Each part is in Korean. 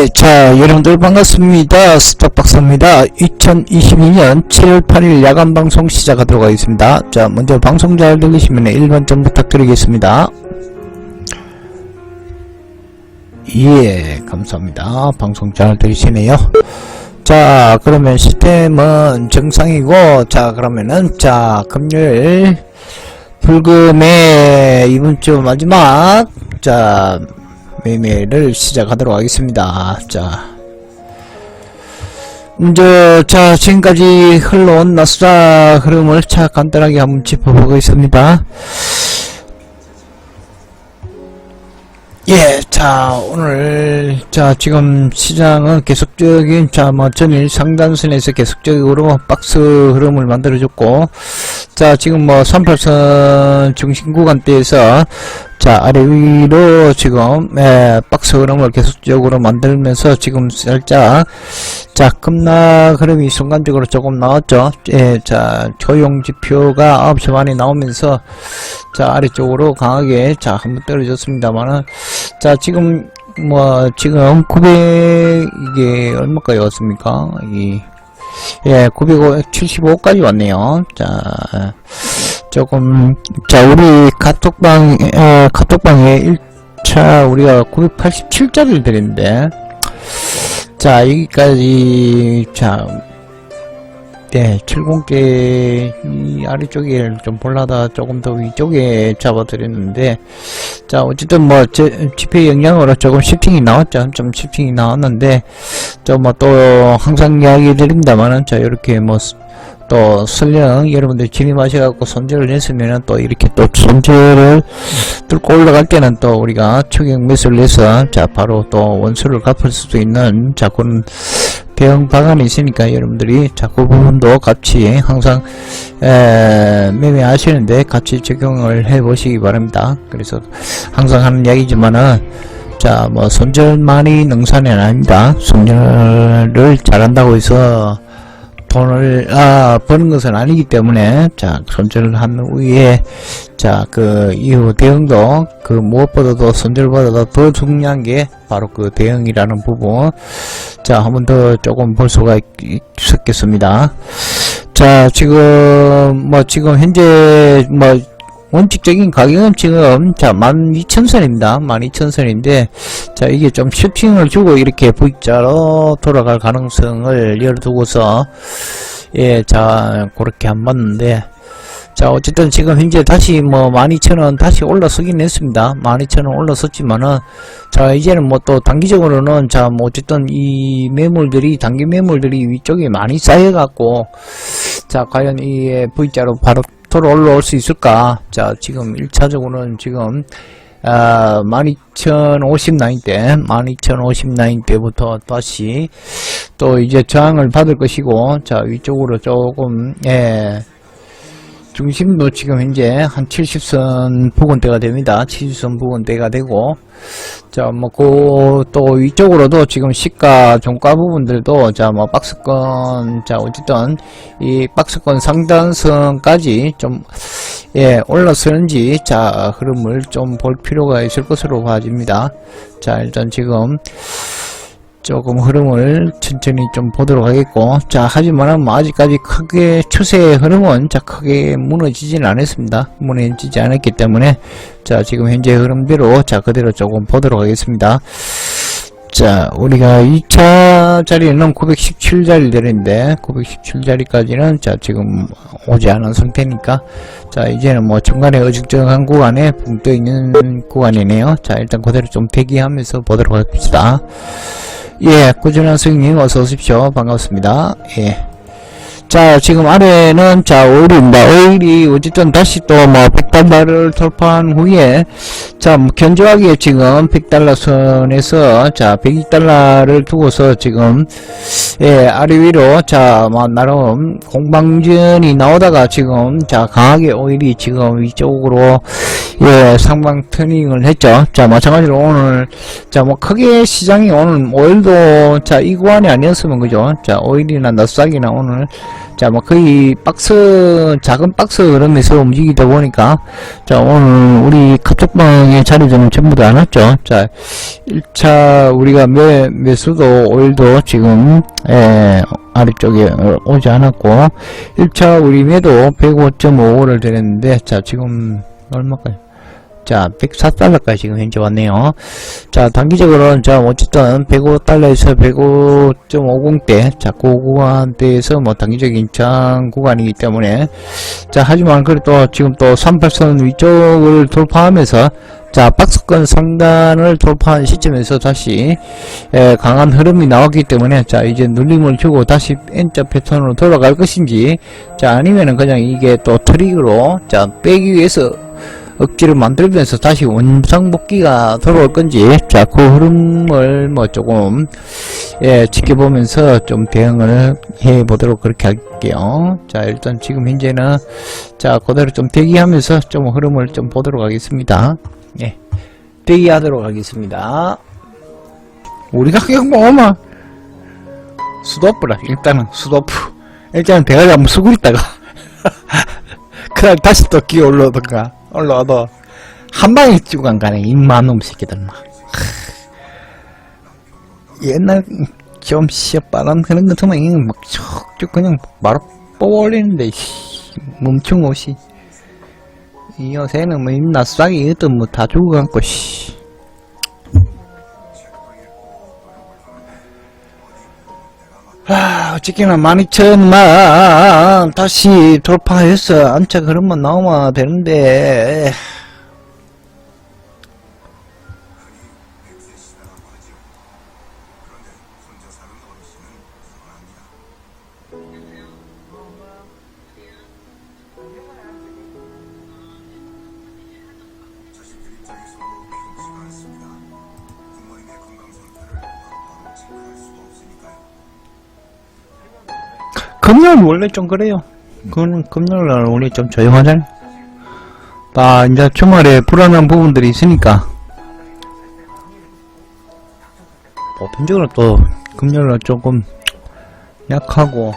예, 자, 여러분들 반갑습니다. 스톡박사입니다. 2022년 7월 8일 야간 방송 시작하도록 하겠습니다. 자, 먼저 방송 잘 들리시면 1번 좀 부탁드리겠습니다. 예, 감사합니다. 방송 잘 들리시네요. 자, 그러면 시스템은 정상이고, 자, 그러면은, 자, 금요일, 불금의 이번 주 마지막, 자, 매매를 시작하도록 하겠습니다. 자. 먼저, 자, 지금까지 흘러온 나스닥 흐름을 자, 간단하게 한번 짚어보겠습니다. 예, 자, 오늘, 자, 지금 시장은 계속적인, 자, 뭐, 전일 상단선에서 계속적으로 박스 흐름을 만들어줬고, 자, 지금 뭐, 38선 중심 구간대에서, 자, 아래 위로 지금, 예, 박스 흐름을 계속적으로 만들면서 지금 살짝, 자, 급락 흐름이 순간적으로 조금 나왔죠. 예, 자, 조용 지표가 9시 반에 나오면서, 자, 아래쪽으로 강하게, 자, 한번 떨어졌습니다만은, 자, 지금, 뭐, 지금 900, 이게 얼마까지 왔습니까? 이, 예, 975까지 왔네요. 자, 조금, 자, 우리 카톡방, 어, 카톡방에 1차 우리가 987짜리를 드렸는데, 자, 여기까지, 자, 네, 70개, 이 아래쪽에 좀 볼라다 조금 더 위쪽에 잡아드렸는데, 자, 어쨌든 뭐, 제, 지표 영향으로 조금 시팅이 나왔죠. 좀 시팅이 나왔는데, 저 뭐 또, 항상 이야기 드립니다만은, 자, 이렇게 뭐, 또, 설령 여러분들 진입하셔갖고 손절을 했으면은 또 이렇게 또 손절을 뚫고 올라갈 때는 또 우리가 추격 매수를 해서, 자, 바로 또 원수를 갚을 수도 있는, 자, 그런 대응 방안이 있으니까 여러분들이 자, 그 부분도 같이 항상, 에, 매매하시는데 같이 적용을 해 보시기 바랍니다. 그래서 항상 하는 이야기지만은, 자, 뭐, 손절만이 능사는 아닙니다. 손절을 잘한다고 해서, 돈을, 아, 버는 것은 아니기 때문에, 자, 손절을 한 후에, 자, 그, 이후 대응도, 그, 무엇보다도 손절보다도 더 중요한 게, 바로 그 대응이라는 부분. 자, 한번 더 조금 볼 수가 있, 있었겠습니다. 자, 지금, 뭐, 지금 현재, 뭐, 원칙적인 가격은 지금, 자, 12,000선입니다. 12,000선인데, 자, 이게 좀 슈팅을 주고 이렇게 V자로 돌아갈 가능성을 열두고서, 예, 자, 그렇게 한 봤는데, 자, 어쨌든 지금 현재 다시 뭐 12,000원 다시 올라서긴 했습니다. 12,000원 올라섰지만은, 자, 이제는 뭐 또 단기적으로는, 자, 뭐 어쨌든 이 매물들이, 단기 매물들이 위쪽에 많이 쌓여 갖고, 자, 과연 이 V자로 바로 돌아 올라올 수 있을까? 자, 지금 1차적으로는 지금, 아, 12,050 라인 때, 12,050 라인 때부터 다시 또 이제 저항을 받을 것이고, 자, 위쪽으로 조금, 예, 중심도 지금 현재 한 70선 부근대가 됩니다. 70선 부근대가 되고, 자, 뭐, 그, 또 위쪽으로도 지금 시가, 종가 부분들도, 자, 뭐, 박스권, 자, 어쨌든, 이 박스권 상단선까지 좀, 예, 올라서는지, 자, 흐름을 좀 볼 필요가 있을 것으로 봐집니다. 자, 일단 지금, 조금 흐름을 천천히 좀 보도록 하겠고 자 하지만은 뭐 아직까지 크게 추세의 흐름은 자 크게 무너지진 않았습니다. 무너지지 않았기 때문에 자 지금 현재 흐름대로 자 그대로 조금 보도록 하겠습니다. 자 우리가 2차 자리는 917자리들인데 917자리까지는 자 지금 오지 않은 상태니까 자 이제는 뭐 중간에 어중쩡한 구간에 붕 떠 있는 구간이네요. 자 일단 그대로 좀 대기하면서 보도록 하겠습니다 예, 꾸준한 스님 어서 오십시오. 반갑습니다. 예. 자, 지금 아래는 자, 오일입니다. 오일이 어쨌든 다시 또 뭐 100달러를 돌파한 후에 자, 뭐 견조하게 지금 100달러 선에서 자, 102달러를 두고서 지금 예, 아래 위로 자, 뭐 나름 공방전이 나오다가 지금 자, 강하게 오일이 지금 위쪽으로 예, 상방 터닝을 했죠. 자, 마찬가지로 오늘, 자, 뭐, 크게 시장이 오늘, 오일도, 자, 이 구간이 아니었으면, 그죠? 자, 오일이나 나스닥이나 오늘, 자, 뭐, 거의 박스, 작은 박스 흐름에서 움직이다 보니까, 자, 오늘 우리 카톡방의 자료들은 전부 다안 왔죠. 자, 1차 우리가 매, 매수도 오일도 지금, 예, 아래쪽에 오지 않았고, 1차 우리 매도 105.55를 드렸는데, 자, 지금, 얼마까지? 자, 104달러까지 지금 현재 왔네요. 자, 단기적으로는, 자, 어쨌든, 105달러에서 105.50대, 자, 그 구간대에서 뭐, 단기적인 장 구간이기 때문에, 자, 하지만, 그래도 지금 또 38선 위쪽을 돌파하면서, 자, 박스권 상단을 돌파한 시점에서 다시, 에, 강한 흐름이 나왔기 때문에, 자, 이제 눌림을 주고 다시 N자 패턴으로 돌아갈 것인지, 자, 아니면은 그냥 이게 또 트릭으로, 자, 빼기 위해서 억지를 만들면서 다시 원상 복귀가 돌아올 건지, 자, 그 흐름을 뭐 조금, 예, 지켜보면서 좀 대응을 해 보도록 그렇게 할게요. 자, 일단 지금 현재는, 자, 그대로 좀 대기하면서 좀 흐름을 좀 보도록 하겠습니다. 예, 대기하도록 하겠습니다. 우리 가격 뭐, 얼마? 수도프라, 일단은 수도프. 일단은 대가리 한번 쓰고 있다가. 그날 다시 또 기어 올라오던가, 올라와도, 한 방에 찍고 안 가네, 입만 놈 새끼들, 막. 옛날, 좀 시어빠른 그런 거 같으면, 막, 쭉쭉 그냥 바로 뽑아 올리는데, 씨, 멈춘 옷이. 이 요새는 뭐, 입나 싹이 이것도 뭐, 다 죽어갖고, 씨. 아, 어쨌거나 12,000만 다시 돌파해서 안차 그런만 나오면 되는데 금요일 원래 좀 그래요. 그거는 금요일 날 원래 좀 조용하잖아. 나 이제 주말에 불안한 부분들이 있으니까. 보편적으로 또 금요일 날 조금 약하고.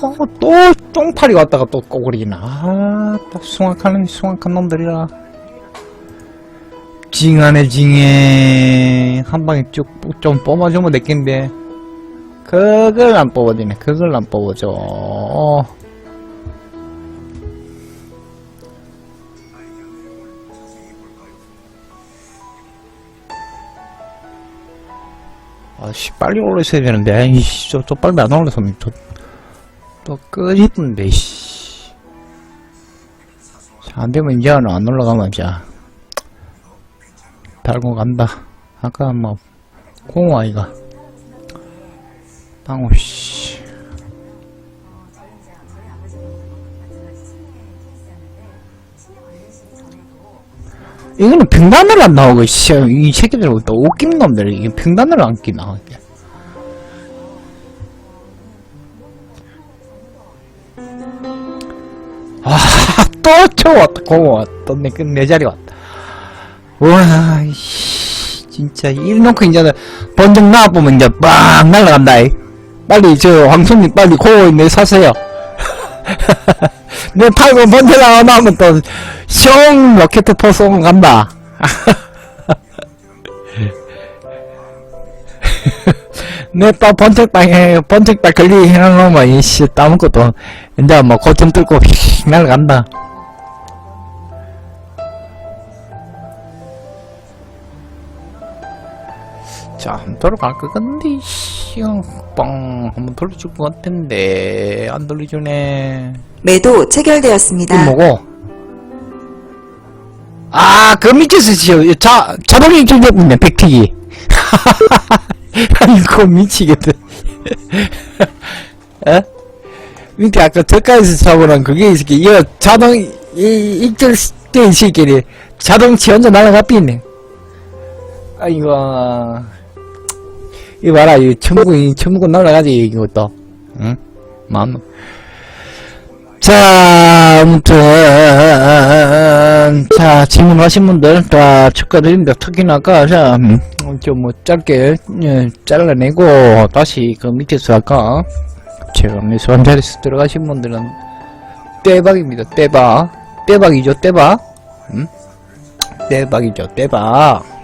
코, 또 똥파리 왔다가 또 꼬그리나. 아, 또 숭악하는 숭악한 놈들이라. 징하네 징해. 한 방에 쭉 좀 뽑아주면 됐겠는데. 그걸 안 뽑아주네. 그걸 안 뽑아줘. 아씨 빨리 올라있어야 되는데 아이씨 저, 저 빨리 안 올라서 저, 또 끄집은데 씨. 자, 안되면 이제는 안 올라가면 자 달고 간다 아까 뭐 공화 이가 방어 씨 이거는 평단으로 안 나오고 씨, 이 새끼들 또 웃긴 놈들 이게 평단으로 안 끼나 이게. 또저 왔다, 공원 왔다. 또 내, 내 자리 왔다. 와, 씨, 진짜, 이래놓고 이제, 번쩍 나와보면 이제, 빵! 날아간다, 이. 빨리, 저, 황손님 빨리 그거 내 사세요. 내 팔고 번쩍 나가면 또, 숑! 로켓 포송 간다. 내또 번쩍땅에, 번쩍땅 걸리 해놓으면, 이씨, 따먹고도, 이제 뭐, 고점 뚫고, 휙, 날아간다. 자, 한번 돌아갈 것 같은데, 씨, 빵, 한번 돌려줄 것 같은데, 안 돌려주네. 매도 체결되었습니다. 뭐고? 아, 그 밑에서 지금, 자, 자동이 결정됐네, 백티기. 이거 미치겠다. 에? 밑에 아까 저가에서 잡으란 그게 있을게. 이거 자동, 이, 익절돼 있을게. 자동치 혼자 날아가 삐네. 아, 이거. 이거 봐라, 이거 천국, 천국 날아가지, 이것도. 응? 마음. 자, 아무튼, 자, 질문하신 분들 다 축하드립니다. 특히나 아까, 자, 음, 좀 뭐, 짧게, 예, 잘라내고, 다시 그 밑에서 아까, 제가 매수한 자리에서 들어가신 분들은, 대박입니다. 대박. 대박이죠, 대박. 음? 대박이죠, 대박.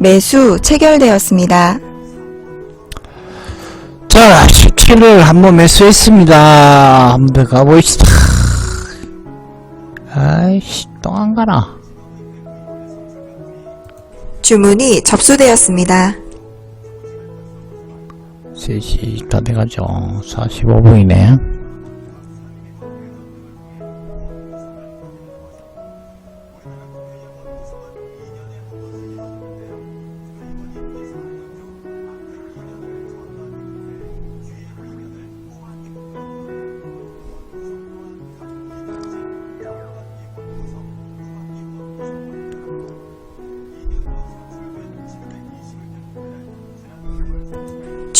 매수 체결되었습니다. 자, 17을 한번 매수했습니다. 한번 가보시다. 아이씨, 또안 가나. 주문이 접수되었습니다. 3시 다 돼가죠. 45분이네.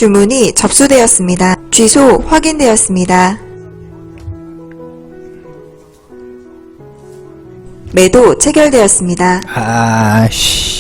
주문이 접수되었습니다. 취소 확인되었습니다. 매도 체결되었습니다. 아씨.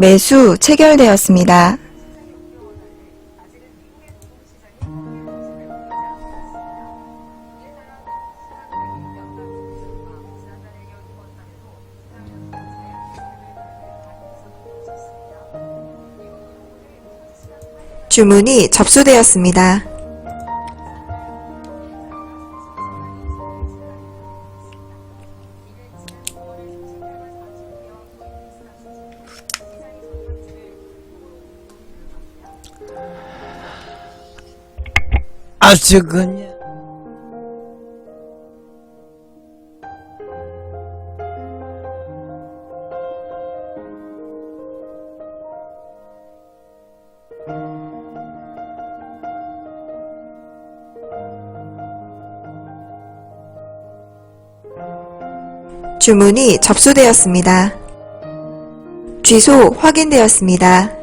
매수 체결되었습니다. 주문이 접수되었습니다. 아주 그냥. 주문이 접수되었습니다. 취소 확인되었습니다.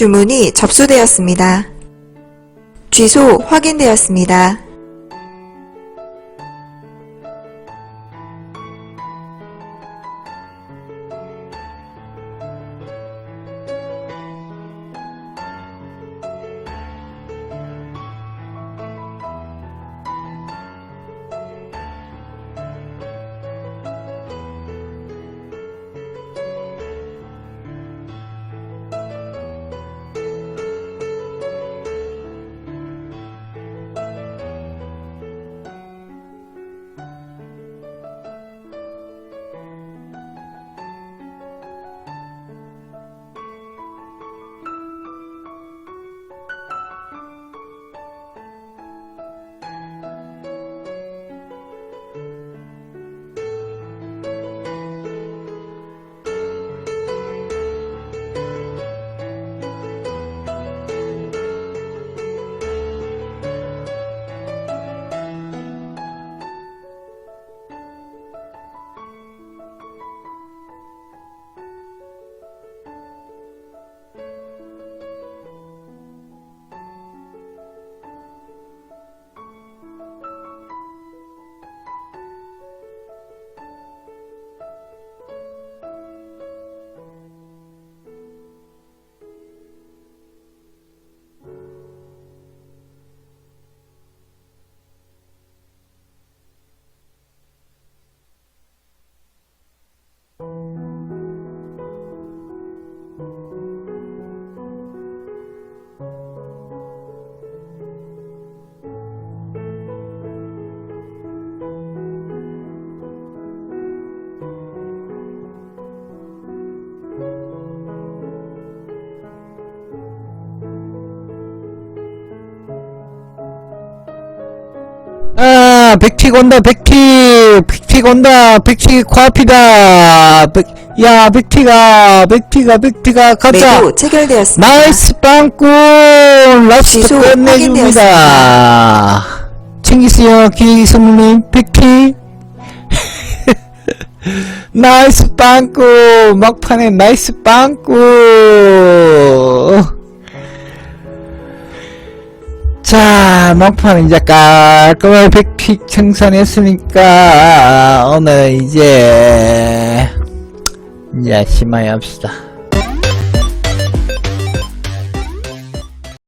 주문이 접수되었습니다. 취소 확인되었습니다. 백틱 온다, 백틱! 백틱 온다, 백틱 코앞이다! 백, 야, 백틱아, 백틱아, 백틱아, 가자! 매도 체결되었습니다. 나이스 빵꾼! 취소 끝내줍니다! 챙기세요, 기선물님, 백틱! 나이스 빵꾼! 막판에 나이스 빵꾼! 자, 막판 이제 깔끔하게 백픽 청산했으니까, 오늘 이제, 이제 심하게 합시다.